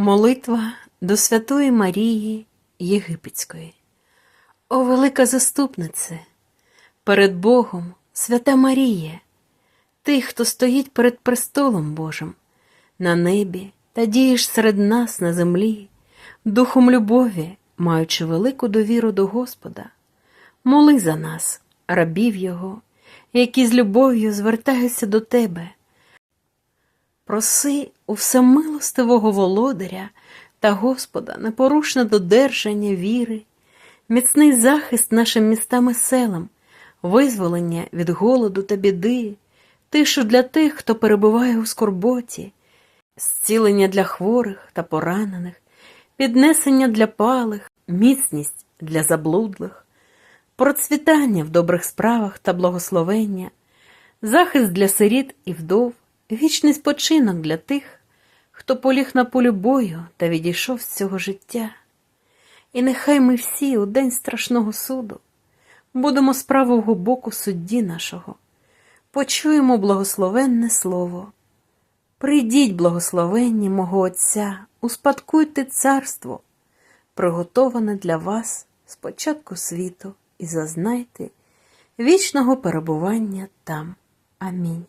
Молитва до Святої Марії Єгипетської. О велика заступнице, перед Богом, свята Марія, ти, хто стоїть перед престолом Божим, на небі та дієш серед нас на землі, духом любові, маючи велику довіру до Господа, моли за нас, рабів Його, які з любов'ю звертаються до тебе. Проси у всемилостивого володаря та Господа непорушне додержання віри, міцний захист нашим містам і селам, визволення від голоду та біди, тишу для тих, хто перебуває у скорботі, зцілення для хворих та поранених, піднесення для палих, міцність для заблудлих, процвітання в добрих справах та благословення, захист для сиріт і вдов, вічний спочинок для тих, хто поліг на полі бою та відійшов з цього життя. І нехай ми всі у день страшного суду будемо з правого боку судді нашого, почуємо благословенне слово. Прийдіть, благословенні мого Отця, успадкуйте царство, приготоване для вас з початку світу, і зазнайте вічного перебування там. Амінь.